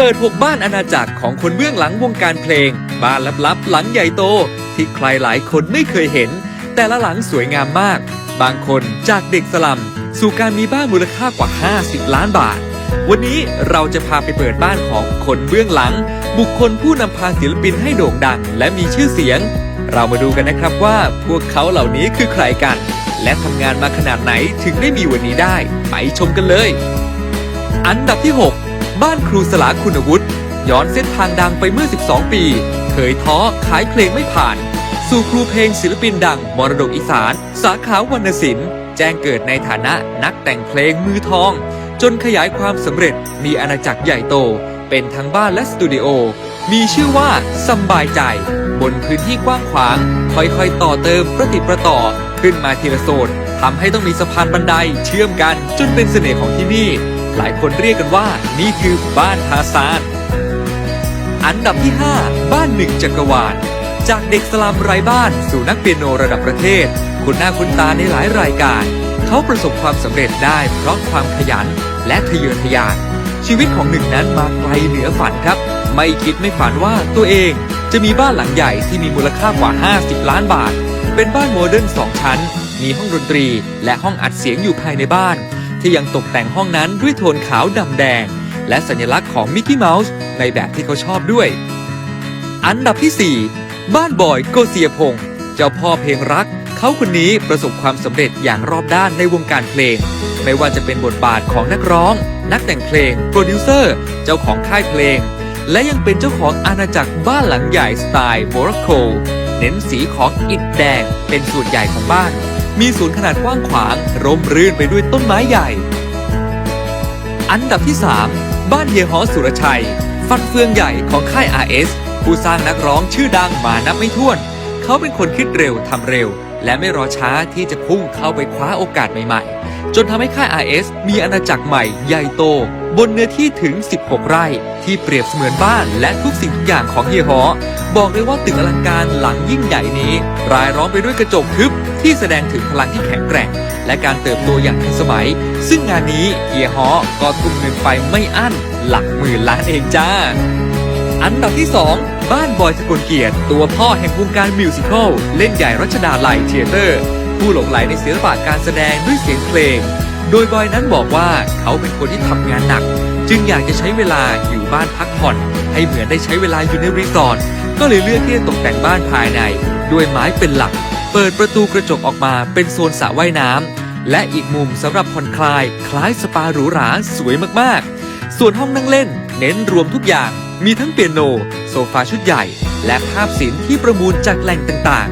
เปิด 6 บ้านอาณาจักรของคนเบื้องหลังวงการเพลง บ้านลับๆ หลังใหญ่โต ที่ใครหลายคนไม่เคยเห็น แต่ละหลังสวยงามมาก บางคนจากเด็กสลัมสู่การมีบ้านมูลค่ากว่า 50 ล้านบาท วันนี้เราจะพาไปเปิดบ้านของคนเบื้องหลัง บุคคลผู้นำพาศิลปินให้โด่งดัง และมีชื่อเสียง เรามาดูกันนะครับว่าพวกเขาเหล่านี้คือใครกัน และทำงานมาขนาดไหนถึงได้มีวันนี้ได้ ไปชมกันเลย อันดับที่ 6 บ้านครูสลาคุณวุฒิย้อนเส้นทางดังไปเมื่อ 12 ปี เคยท้อขายเพลงไม่ผ่าน สู่ครูเพลงศิลปินดังมรดกอีสาน สาขาวรรณศิลป์ แจ้งเกิดในฐานะนักแต่งเพลงมือทอง จนขยายความสำเร็จมีอาณาจักรใหญ่โต เป็นทั้งบ้านและสตูดิโอ มีชื่อว่าสบายใจ บนพื้นที่กว้างขวาง ค่อยๆ ต่อเติมประติดประต่อ ขึ้นมาทีละโซนทำให้ต้องมีสะพานบันไดเชื่อมกันจนเป็นเสน่ห์ของที่นี่ หลายคนเรียกกันว่านี่คือบ้านทาซาน อันดับที่ 5 บ้านหนึ่งจักรวาล จากเด็กสลัมไร้บ้านสู่นักเปียโนระดับประเทศ คุณหน้าคุณตาในหลายรายการ เขาประสบความสำเร็จได้เพราะความขยันและทะเยอทะยาน ชีวิตของหนึ่งนั้นมาไกลเหนือฝันครับ ไม่คิดไม่ฝันว่าตัวเองจะมีบ้านหลังใหญ่ที่มีมูลค่ากว่า 50 ล้านบาท เป็นบ้านโมเดิร์นสองชั้น มีห้องดนตรีและห้องอัดเสียงอยู่ภายในบ้าน ที่ยังตกแต่งห้องนั้นด้วยโทนขาวดำแดง และสัญลักษณ์ของมิกกี้เมาส์ในแบบที่เขาชอบด้วย อันดับที่ 4 บ้านบอยโกเซียพงศ์เจ้าพ่อเพลงรัก เขาคนนี้ประสบความสำเร็จอย่างรอบด้านในวงการเพลง ไม่ว่าจะเป็นบทบาทของนักร้อง นักแต่งเพลง โปรดิวเซอร์ เจ้าของค่ายเพลง และยังเป็นเจ้าของอาณาจักรบ้านหลังใหญ่สไตล์โมร็อกโกเน้นสีของอิฐแดงเป็นส่วนใหญ่ของบ้าน มีสวนขนาดกว้างขวาง ร่มรื่นไปด้วยต้นไม้ใหญ่ อันดับที่ 3 บ้านเฮียฮอสุรชัย ฟันเฟืองใหญ่ของค่าย RS ผู้สร้างนักร้องชื่อดังมานับไม่ถ้วน เขาเป็นคนคิดเร็วทำเร็ว และไม่รอช้าที่จะพุ่งเข้าไปคว้าโอกาสใหม่ๆ จนทำให้ค่าย RS มีอาณาจักรใหม่ใหญ่โต บนเนื้อที่ถึง 16 ไร่ ที่เปรียบเสมือนบ้านและทุกสิ่งทุกอย่างของเฮียฮอบอกเลยว่าตึกอลังการหลังยิ่งใหญ่นี้ รายล้อมไปด้วยกระจกทึบที่แสดงถึงพลังที่แข็งแกร่ง และการเติบโตอย่างทันสมัย ซึ่งงานนี้เฮียฮอก็ทุ่มเงินไปไม่อั้น หลักหมื่นล้านเองจ้า อันดับที่ 2 บ้านบอยสกลเกียรติ ตัวพ่อแห่งวงการมิวสิควลเล่นใหญ่รัชดาลัยเทเตอร์ ผู้หลงไหลในศิลปะการแสดงด้วยเสียงเพลง โดยบอยนั้นบอกว่าเขาเป็นคนที่ทำงานหนัก จึงอยากจะใช้เวลาอยู่บ้านพักผ่อน ให้เหมือนได้ใช้เวลาอยู่ในรีสอร์ทก็เลยเลือกที่จะตกแต่งบ้านภายใน ด้วยไม้เป็นหลัก เปิดประตูกระจกออกมาเป็นโซนสระว่ายน้ำและอีกมุมสำหรับผ่อนคลาย คล้ายสปาหรูหราสวยมากๆ ส่วนห้องนั่งเล่น เน้นรวมทุกอย่าง มีทั้งเปียโน โซฟาชุดใหญ่ และภาพศิลป์ที่ประมูลจากแหล่งต่าง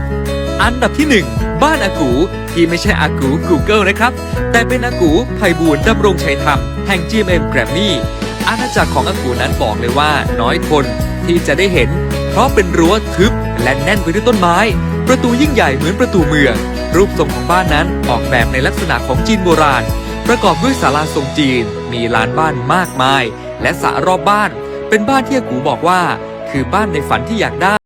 ๆ อันดับที่ 1 บ้านอากูที่ไม่ใช่อากู Google นะครับ แต่เป็นอากูไพบูลย์ดำรงชัยธรรมแห่ง GMM Grammy อาณาจักรของอากูนั้นบอกเลยว่าน้อยคนที่จะได้เห็น เพราะเป็นรั้วทึบและแน่นไปด้วยต้นไม้ ประตูยิ่งใหญ่เหมือนประตูเมือง รูปทรงของบ้านนั้นออกแบบในลักษณะของจีนโบราณ ประกอบด้วยศาลาทรงจีน มีลานบ้านมากมาย และสระรอบบ้าน เป็นบ้านที่อากูบอกว่า คือบ้านในฝันที่อยากได้